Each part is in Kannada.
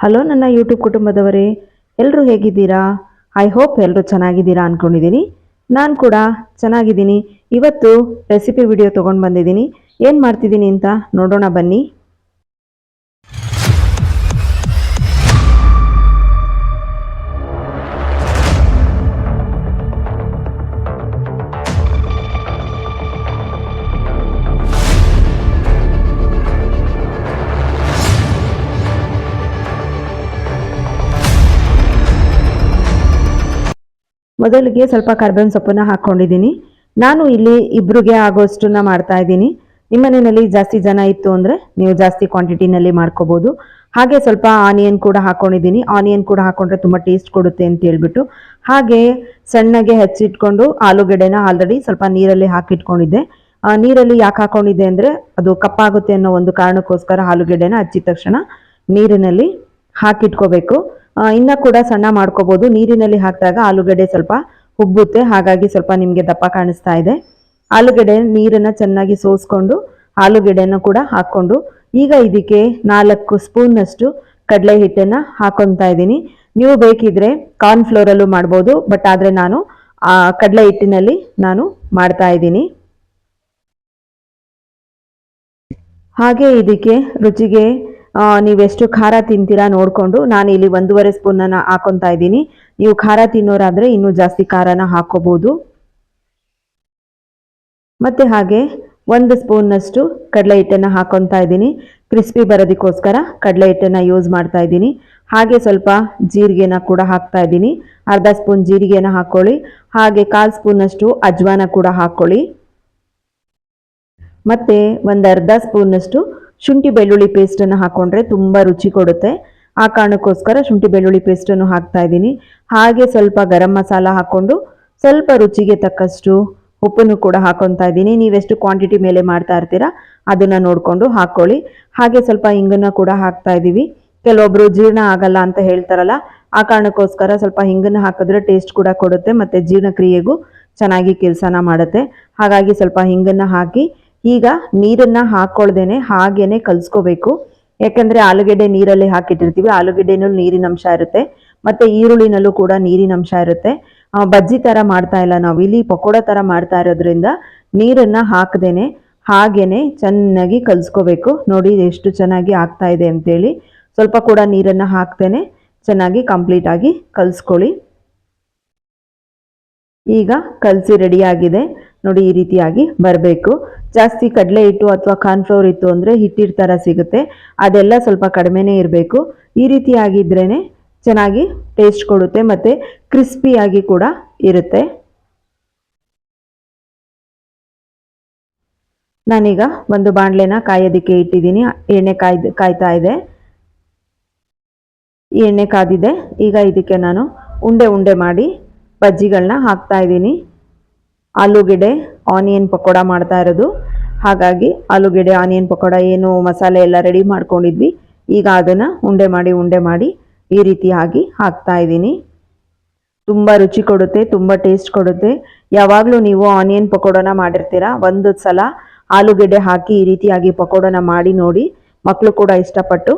ಹಲೋ ನನ್ನ ಯೂಟ್ಯೂಬ್ ಕುಟುಂಬದವರೇ ಎಲ್ಲರೂ ಹೇಗಿದ್ದೀರಾ? ಐ ಹೋಪ್ ಎಲ್ಲರೂ ಚೆನ್ನಾಗಿದ್ದೀರಾ ಅಂದ್ಕೊಂಡಿದ್ದೀನಿ ನಾನು ಕೂಡ ಚೆನ್ನಾಗಿದ್ದೀನಿ. ಇವತ್ತು ರೆಸಿಪಿ ವಿಡಿಯೋ ತೊಗೊಂಡು ಬಂದಿದ್ದೀನಿ. ಏನು ಮಾಡ್ತಿದ್ದೀನಿ ಅಂತ ನೋಡೋಣ ಬನ್ನಿ. ಮೊದಲಿಗೆ ಸ್ವಲ್ಪ ಕರ್ಬೇವಿನ ಸೊಪ್ಪನ್ನ ಹಾಕ್ಕೊಂಡಿದ್ದೀನಿ ನಾನು ಇಲ್ಲಿ ಇಬ್ರಿಗೆ ಆಗೋಷ್ಟನ್ನ ಮಾಡ್ತಾ ಇದ್ದೀನಿ. ನಿಮ್ಮ ಮನೆಯಲ್ಲಿ ಜಾಸ್ತಿ ಜನ ಇತ್ತು ಅಂದರೆ ನೀವು ಜಾಸ್ತಿ ಕ್ವಾಂಟಿಟಿನಲ್ಲಿ ಮಾಡ್ಕೋಬೋದು. ಹಾಗೆ ಸ್ವಲ್ಪ ಆನಿಯನ್ ಕೂಡ ಹಾಕ್ಕೊಂಡಿದ್ದೀನಿ ಆನಿಯನ್ ಕೂಡ ಹಾಕ್ಕೊಂಡ್ರೆ ತುಂಬ ಟೇಸ್ಟ್ ಕೊಡುತ್ತೆ ಅಂತ ಹೇಳ್ಬಿಟ್ಟು. ಹಾಗೆ ಸಣ್ಣಗೆ ಹೆಚ್ಚಿಟ್ಕೊಂಡು ಆಲೂಗಡ್ಡೆನ ಆಲ್ರೆಡಿ ಸ್ವಲ್ಪ ನೀರಲ್ಲಿ ಹಾಕಿಟ್ಕೊಂಡಿದ್ದೆ. ನೀರಲ್ಲಿ ಯಾಕೆ ಹಾಕೊಂಡಿದ್ದೆ ಅಂದರೆ ಅದು ಕಪ್ಪಾಗುತ್ತೆ ಅನ್ನೋ ಒಂದು ಕಾರಣಕ್ಕೋಸ್ಕರ ಆಲೂಗಡ್ಡೆನ ಹಚ್ಚಿದ ತಕ್ಷಣ ನೀರಿನಲ್ಲಿ ಹಾಕಿಟ್ಕೋಬೇಕು. ಇನ್ನ ಕೂಡ ಸಣ್ಣ ಮಾಡ್ಕೋಬಹುದು ನೀರಿನಲ್ಲಿ ಹಾಕಿದಾಗ ಆಲೂಗಡ್ಡೆ ಸ್ವಲ್ಪ ಉಬ್ಬುತ್ತೆ. ಹಾಗಾಗಿ ಸ್ವಲ್ಪ ನಿಮಗೆ ದಪ್ಪ ಕಾಣಿಸ್ತಾ ಇದೆ. ಆಲೂಗಡ್ಡೆ ನೀರನ್ನ ಚೆನ್ನಾಗಿ ಸೋಸ್ಕೊಂಡು ಆಲೂಗೆಡ್ಡೆನ ಕೂಡ ಹಾಕ್ಕೊಂಡು ಈಗ ಇದಕ್ಕೆ ನಾಲ್ಕು ಸ್ಪೂನ್ನಷ್ಟು ಕಡಲೆ ಹಿಟ್ಟನ್ನ ಹಾಕೊತಾ ಇದ್ದೀನಿ. ನೀವು ಬೇಕಿದ್ರೆ ಕಾರ್ನ್ ಫ್ಲೋರಲ್ಲೂ ಮಾಡ್ಬೋದು. ಬಟ್ ಆದರೆ ನಾನು, ಆ, ಕಡಲೆ ಹಿಟ್ಟಿನಲ್ಲಿ ನಾನು ಮಾಡ್ತಾ ಇದ್ದೀನಿ. ಹಾಗೆ ಇದಕ್ಕೆ ರುಚಿಗೆ ನೀವೆಷ್ಟು ಖಾರ ತಿಂತೀರಾ ನೋಡಿಕೊಂಡು ನಾನು ಇಲ್ಲಿ ಒಂದೂವರೆ ಸ್ಪೂನನ್ನು ಹಾಕೊತಾ ಇದ್ದೀನಿ. ನೀವು ಖಾರ ತಿನ್ನೋರಾದರೆ ಇನ್ನೂ ಜಾಸ್ತಿ ಖಾರನ ಹಾಕೋಬೋದು. ಮತ್ತು ಹಾಗೆ ಒಂದು ಸ್ಪೂನ್ನಷ್ಟು ಕಡಲೆ ಹಿಟ್ಟನ್ನು ಹಾಕೊತಾ ಇದ್ದೀನಿ. ಕ್ರಿಸ್ಪಿ ಬರೋದಕ್ಕೋಸ್ಕರ ಕಡಲೆ ಹಿಟ್ಟನ್ನು ಯೂಸ್ ಮಾಡ್ತಾ ಇದ್ದೀನಿ. ಹಾಗೆ ಸ್ವಲ್ಪ ಜೀರಿಗೆನ ಕೂಡ ಹಾಕ್ತಾ ಇದ್ದೀನಿ. ಅರ್ಧ ಸ್ಪೂನ್ ಜೀರಿಗೆನ ಹಾಕ್ಕೊಳ್ಳಿ ಹಾಗೆ ಕಾಲು ಸ್ಪೂನಷ್ಟು ಅಜ್ವಾನ ಕೂಡ ಹಾಕ್ಕೊಳ್ಳಿ ಮತ್ತು ಒಂದು ಅರ್ಧ ಸ್ಪೂನಷ್ಟು ಶುಂಠಿ ಬೆಳ್ಳುಳ್ಳಿ ಪೇಸ್ಟನ್ನು ಹಾಕೊಂಡ್ರೆ ತುಂಬ ರುಚಿ ಕೊಡುತ್ತೆ. ಆ ಕಾರಣಕ್ಕೋಸ್ಕರ ಶುಂಠಿ ಬೆಳ್ಳುಳ್ಳಿ ಪೇಸ್ಟನ್ನು ಹಾಕ್ತಾ ಇದ್ದೀನಿ. ಹಾಗೆ ಸ್ವಲ್ಪ ಗರಂ ಮಸಾಲ ಹಾಕ್ಕೊಂಡು ಸ್ವಲ್ಪ ರುಚಿಗೆ ತಕ್ಕಷ್ಟು ಉಪ್ಪನ್ನು ಕೂಡ ಹಾಕೊತಾ ಇದ್ದೀನಿ. ನೀವೆಷ್ಟು ಕ್ವಾಂಟಿಟಿ ಮೇಲೆ ಮಾಡ್ತಾ ಇರ್ತೀರಾ ಅದನ್ನು ನೋಡಿಕೊಂಡು ಹಾಕ್ಕೊಳ್ಳಿ ಹಾಗೆ ಸ್ವಲ್ಪ ಹಿಂಗನ್ನು ಕೂಡ ಹಾಕ್ತಾ ಇದ್ದೀವಿ. ಕೆಲವೊಬ್ಬರು ಜೀರ್ಣ ಆಗಲ್ಲ ಅಂತ ಹೇಳ್ತಾರಲ್ಲ, ಆ ಕಾರಣಕ್ಕೋಸ್ಕರ ಸ್ವಲ್ಪ ಹಿಂಗನ್ನು ಹಾಕಿದ್ರೆ ಟೇಸ್ಟ್ ಕೂಡ ಕೊಡುತ್ತೆ ಮತ್ತು ಜೀರ್ಣಕ್ರಿಯೆಗೂ ಚೆನ್ನಾಗಿ ಕೆಲಸನ ಮಾಡುತ್ತೆ. ಹಾಗಾಗಿ ಸ್ವಲ್ಪ ಹಿಂಗನ್ನು ಹಾಕಿ ಈಗ ನೀರನ್ನ ಹಾಕೊಳ್ದೇನೆ ಹಾಗೇನೆ ಕಲ್ಸ್ಕೋಬೇಕು. ಯಾಕಂದ್ರೆ ಆಲೂಗೆಡ್ಡೆ ನೀರಲ್ಲಿ ಹಾಕಿಟ್ಟಿರ್ತೀವಿ. ಆಲೂಗೆಡ್ಡೆನಲ್ಲೂ ನೀರಿನ ಅಂಶ ಇರುತ್ತೆ. ಮತ್ತೆ ಈರುಳ್ಳಿನಲ್ಲೂ ಕೂಡ ನೀರಿನ ಅಂಶ ಇರುತ್ತೆ. ಬಜ್ಜಿ ತರ ಮಾಡ್ತಾ ಇಲ್ಲ ನಾವು. ಇಲ್ಲಿ ಪಕೋಡ ತರ ಮಾಡ್ತಾ ಇರೋದ್ರಿಂದ ನೀರನ್ನ ಹಾಕದೇನೆ ಹಾಗೇನೆ ಚೆನ್ನಾಗಿ ಕಲ್ಸ್ಕೋಬೇಕು. ನೋಡಿ ಎಷ್ಟು ಚೆನ್ನಾಗಿ ಆಗ್ತಾ ಇದೆ ಅಂತೇಳಿ. ಸ್ವಲ್ಪ ಕೂಡ ನೀರನ್ನ ಹಾಕ್ತೇನೆ ಚೆನ್ನಾಗಿ ಕಂಪ್ಲೀಟ್ ಆಗಿ ಕಲ್ಸ್ಕೊಳ್ಳಿ. ಈಗ ಕಲಸಿ ರೆಡಿ ಆಗಿದೆ. ನೋಡಿ ಈ ರೀತಿಯಾಗಿ ಬರಬೇಕು. ಜಾಸ್ತಿ ಕಡಲೆ ಹಿಟ್ಟು ಅಥವಾ ಕಾರ್ನ್ಫ್ಲವರ್ ಇತ್ತು ಅಂದರೆ ಹಿಟ್ಟಿರ್ ಥರ ಸಿಗುತ್ತೆ. ಅದೆಲ್ಲ ಸ್ವಲ್ಪ ಕಡಿಮೆನೇ ಇರಬೇಕು. ಈ ರೀತಿಯಾಗಿದ್ರೇ ಚೆನ್ನಾಗಿ ಟೇಸ್ಟ್ ಕೊಡುತ್ತೆ ಮತ್ತು ಕ್ರಿಸ್ಪಿಯಾಗಿ ಕೂಡ ಇರುತ್ತೆ. ನಾನೀಗ ಒಂದು ಬಾಣಲೆನ ಕಾಯೋದಕ್ಕೆ ಇಟ್ಟಿದ್ದೀನಿ. ಎಣ್ಣೆ ಕಾಯ್ದು, ಕಾಯ್ತಾ ಇದೆ. ಎಣ್ಣೆ ಕಾದಿದೆ. ಈಗ ಇದಕ್ಕೆ ನಾನು ಉಂಡೆ ಉಂಡೆ ಮಾಡಿ ಬಜ್ಜಿಗಳನ್ನ ಹಾಕ್ತಾ ಇದ್ದೀನಿ. ಆಲೂಗೆಡ್ಡೆ ಆನಿಯನ್ ಪಕೋಡ ಮಾಡ್ತಾ ಇರೋದು. ಹಾಗಾಗಿ ಆಲೂಗೆಡ್ಡೆ ಆನಿಯನ್ ಪಕೋಡ ಏನು ಮಸಾಲೆ ಎಲ್ಲ ರೆಡಿ ಮಾಡ್ಕೊಂಡಿದ್ವಿ. ಈಗ ಅದನ್ನು ಉಂಡೆ ಮಾಡಿ ಉಂಡೆ ಮಾಡಿ ಈ ರೀತಿಯಾಗಿ ಹಾಕ್ತಾ ಇದ್ದೀನಿ. ತುಂಬ ರುಚಿ ಕೊಡುತ್ತೆ, ತುಂಬ ಟೇಸ್ಟ್ ಕೊಡುತ್ತೆ. ಯಾವಾಗಲೂ ನೀವು ಆನಿಯನ್ ಪಕೋಡನ ಮಾಡಿರ್ತೀರಾ? ಒಂದು ಸಲ ಆಲೂಗೆಡ್ಡೆ ಹಾಕಿ ಈ ರೀತಿಯಾಗಿ ಪಕೋಡನ ಮಾಡಿ ನೋಡಿ. ಮಕ್ಕಳು ಕೂಡ ಇಷ್ಟಪಟ್ಟು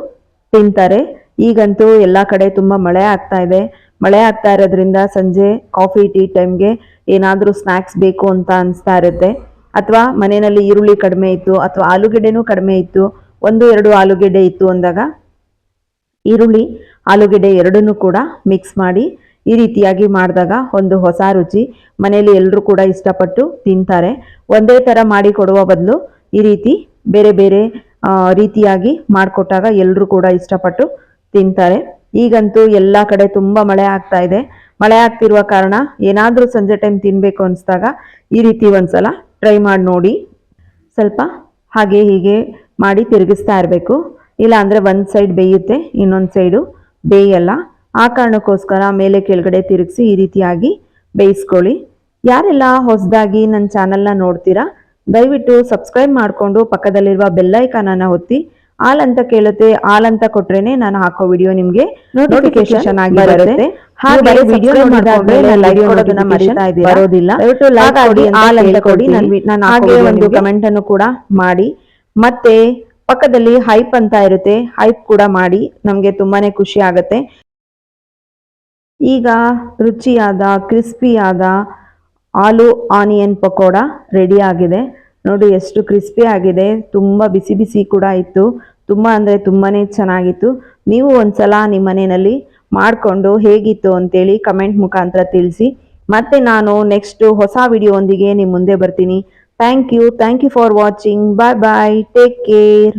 ತಿಂತಾರೆ. ಈಗಂತೂ ಎಲ್ಲ ಕಡೆ ತುಂಬ ಮಳೆ ಆಗ್ತಾ ಇದೆ. ಮಳೆ ಆಗ್ತಾ ಇರೋದ್ರಿಂದ ಸಂಜೆ ಕಾಫಿ ಟೀ ಟೈಮ್ಗೆ ಏನಾದರೂ ಸ್ನ್ಯಾಕ್ಸ್ ಬೇಕು ಅಂತ ಅನಿಸ್ತಾ ಇರುತ್ತೆ. ಅಥವಾ ಮನೆಯಲ್ಲಿ ಈರುಳ್ಳಿ ಕಡಿಮೆ ಇತ್ತು, ಅಥವಾ ಆಲೂಗೆಡ್ಡೆನೂ ಕಡಿಮೆ ಇತ್ತು, ಒಂದು, ಎರಡು ಆಲೂಗೆಡ್ಡೆ ಇತ್ತು ಅಂದಾಗ ಈರುಳ್ಳಿ, ಆಲೂಗೆಡ್ಡೆ ಎರಡನ್ನೂ ಕೂಡ ಮಿಕ್ಸ್ ಮಾಡಿ ಈ ರೀತಿಯಾಗಿ ಮಾಡಿದಾಗ ಒಂದು ಹೊಸ ರುಚಿ ಮನೆಯಲ್ಲಿ ಎಲ್ಲರೂ ಕೂಡ ಇಷ್ಟಪಟ್ಟು ತಿಂತಾರೆ. ಒಂದೇ ಥರ ಮಾಡಿ ಕೊಡುವ ಬದಲು ಈ ರೀತಿ ಬೇರೆ ಬೇರೆ ರೀತಿಯಾಗಿ ಮಾಡಿಕೊಟ್ಟಾಗ ಎಲ್ಲರೂ ಕೂಡ ಇಷ್ಟಪಟ್ಟು ತಿಂತಾರೆ. ಈಗಂತೂ ಎಲ್ಲ ಕಡೆ ತುಂಬ ಮಳೆ ಆಗ್ತಾ ಇದೆ. ಮಳೆ ಆಗ್ತಿರುವ ಕಾರಣ ಏನಾದರೂ ಸಂಜೆ ಟೈಮ್ ತಿನ್ನಬೇಕು ಅನಿಸ್ದಾಗ ಈ ರೀತಿ ಒಂದ್ಸಲ ಟ್ರೈ ಮಾಡಿ ನೋಡಿ. ಸ್ವಲ್ಪ ಹಾಗೆ ಹೀಗೆ ಮಾಡಿ ತಿರುಗಿಸ್ತಾ ಇರಬೇಕು. ಇಲ್ಲ ಅಂದರೆ ಒಂದು ಸೈಡ್ ಬೇಯುತ್ತೆ, ಇನ್ನೊಂದು ಸೈಡು ಬೇಯಲ್ಲ. ಆ ಕಾರಣಕ್ಕೋಸ್ಕರ ಮೇಲೆ ಕೆಳಗಡೆ ತಿರುಗಿಸಿ ಈ ರೀತಿಯಾಗಿ ಬೇಯಿಸ್ಕೊಳ್ಳಿ. ಯಾರೆಲ್ಲ ಹೊಸದಾಗಿ ನನ್ನ ಚಾನಲ್ನ ನೋಡ್ತೀರಾ, ದಯವಿಟ್ಟು ಸಬ್ಸ್ಕ್ರೈಬ್ ಮಾಡಿಕೊಂಡು ಪಕ್ಕದಲ್ಲಿರುವ ಬೆಲ್ಲೈಕಾನನ್ನು ಒತ್ತಿ. ಆಲ್ ಅಂತ ಕೇಳುತ್ತೆ ಆಲ್ ಅಂತ ಕೊಟ್ರೇನೆ ನಾನು ಹಾಕೋ ವಿಡಿಯೋ ನಿಮ್ಗೆ ನೋಟಿಫಿಕೇಶನ್ ಆಗಿ ಬರುತ್ತೆ. ಹಾಗೆ ವಿಡಿಯೋ ನೋಡಿದಾದ್ಮೇಲೆ ಲೈಕ್ ಕೊಡೋದನ್ನ ಮರಿತಾ ಇದ್ದೀರಾ? ಬರೋದಿಲ್ಲ ಆಲ್ ಅಂತ ಕೊಡಿ ನಾನು ಹಾಗೆ ಒಂದು ಕಮೆಂಟ್ ಅನ್ನು ಕೂಡ ಮಾಡಿ. ಮತ್ತೆ ಪಕ್ಕದಲ್ಲಿ ಹೈಪ್ ಅಂತ ಇರುತ್ತೆ ಹೈಪ್ ಕೂಡ ಮಾಡಿ. ನಮ್ಗೆ ತುಂಬಾನೇ ಖುಷಿ ಆಗುತ್ತೆ. ಈಗ ರುಚಿಯಾದ ಕ್ರಿಸ್ಪಿಯಾದ ಆಲೂ ಆನಿಯನ್ ಪಕೋಡ ರೆಡಿ ಆಗಿದೆ. ನೋಡಿ, ಎಷ್ಟು ಕ್ರಿಸ್ಪಿ ಆಗಿದೆ. ತುಂಬ ಬಿಸಿ ಬಿಸಿ ಕೂಡ ಇತ್ತು. ತುಂಬ ಅಂದರೆ ತುಂಬಾ ಚೆನ್ನಾಗಿತ್ತು. ನೀವು ಒಂದ್ಸಲ ನಿಮ್ಮ ಮನೆಯಲ್ಲಿ ಮಾಡಿಕೊಂಡು ಹೇಗಿತ್ತು ಅಂತೇಳಿ ಕಮೆಂಟ್ ಮುಖಾಂತರ ತಿಳಿಸಿ. ಮತ್ತೆ ನಾನು ನೆಕ್ಸ್ಟ್ ಹೊಸ ವಿಡಿಯೋ ಒಂದಿಗೆ ನಿಮ್ಮ ಮುಂದೆ ಬರ್ತೀನಿ. Thank you thank you for watching bye bye take care